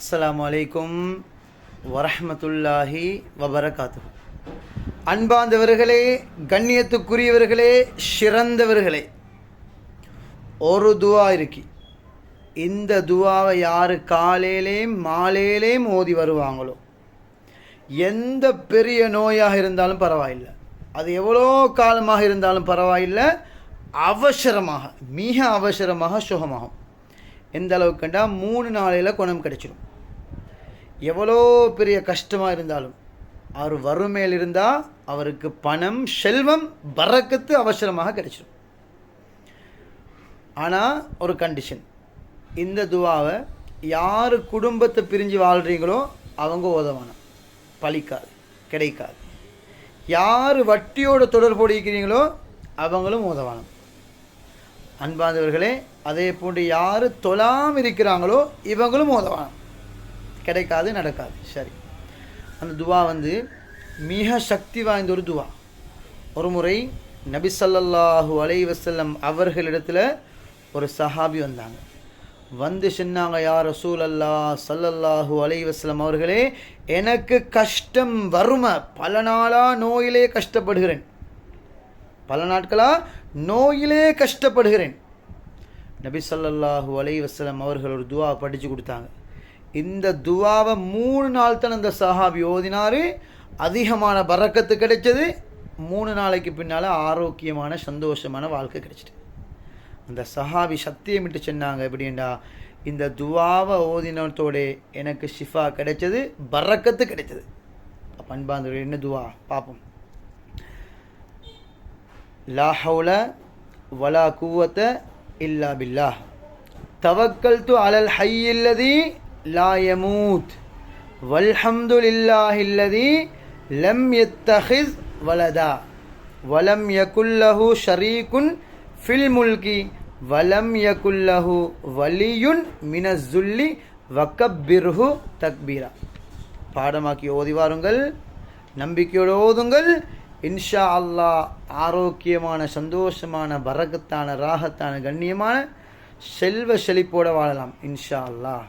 அஸ்லாம் வலைக்கும் வரஹ்மத்துல்லாஹி வபரகாத்து அன்பாந்தவர்களே கண்ணியத்துக்குரியவர்களே சிறந்தவர்களே ஒரு துவா இருக்கு. இந்த துவாவை யார் காலையிலேயும் மாலையிலேயும் ஓதி வருவாங்களோ? எந்த பெரிய நோயாக இருந்தாலும் பரவாயில்லை. அது எவ்வளோ காலமாக இருந்தாலும் பரவாயில்லை. அவசரமாக மிக அவசரமாக சுகமாகும். எந்த அளவுக்கு கண்டால் மூணு நாளையில் குணம் கிடைச்சிடும் எவ்வளோ பெரிய கஷ்டமாக இருந்தாலும் அவர் வறுமையில் இருந்தால் அவருக்கு பணம் செல்வம் பறக்கத்து அவசரமாக கிடைச்சிடும் ஆனால் ஒரு கண்டிஷன் இந்த துவாவை யார் குடும்பத்தை பிரிஞ்சு வாழ்கிறீங்களோ அவங்க உதவணும். பழிக்காது கிடைக்காது. யார் வட்டியோட தொடர்பு இருக்கிறீங்களோ அவங்களும் உதவணும். அன்பாந்தவர்களே அதே போன்று யார் தொழாமல் இருக்கிறாங்களோ இவங்களும் உதவணும் கிடைக்காது நடக்காது. சரி. அந்த துவா வந்து மிக சக்தி வாய்ந்த ஒரு துவா. ஒரு முறை நபிசல்லாஹூ அலை வசல்லம் அவர்களிடத்தில் ஒரு சஹாபி வந்தாங்க. வந்து சொன்னாங்க யார் ரசூல் அல்லா சல்லல்லாஹு அலை வஸ்லம் அவர்களே எனக்கு கஷ்டம் வறுமை பல நாளாக நோயிலே கஷ்டப்படுகிறேன். பல நாட்களாக நோயிலே கஷ்டப்படுகிறேன். நபி ஸல்லல்லாஹு அலைஹி அவர்கள் ஒரு துவா படித்து கொடுத்தாங்க. இந்த துவாவை மூணு நாள் தான் அந்த சஹாபி ஓதினார். அதிகமான பறக்கத்து கிடைச்சது. மூணு நாளைக்கு பின்னால் ஆரோக்கியமான சந்தோஷமான வாழ்க்கை கிடைச்சிட்டு. அந்த சஹாபி சத்தியமிட்டு சொன்னாங்க. எப்படின்டா இந்த துவாவை ஓதினத்தோட எனக்கு ஷிஃபா கிடைச்சது பறக்கத்து கிடைச்சது. பண்பாந்தோட என்ன துவா? பார்ப்போம். லா ஹவுல வலா குவத்த இல்லா தவக்கல் தூ அலல் ஹையில்லதி லா யமூத். வல்ஹம்து இல்லாஹில்லதி லம் யத்தஹிஸ் வலதா. வலம் யகுல்லஹு ஷரீகுன் ஃபில் முல்கி. வலம் யகுல்லஹு வலியுன் மினஸ்ஸுல்லி வக்கப்பிர்ஹு தக்பீரா. பாடமாக்கி ஓதி வாருங்கள். நம்பிக்கையோடு ஓதுங்கள். இன்ஷா அல்லாஹ் ஆரோக்கியமான சந்தோஷமான பரகத்தான ராகத்தான கண்ணியமான செல்வ செழிப்போடு வாழலாம் இன்ஷா அல்லாஹ்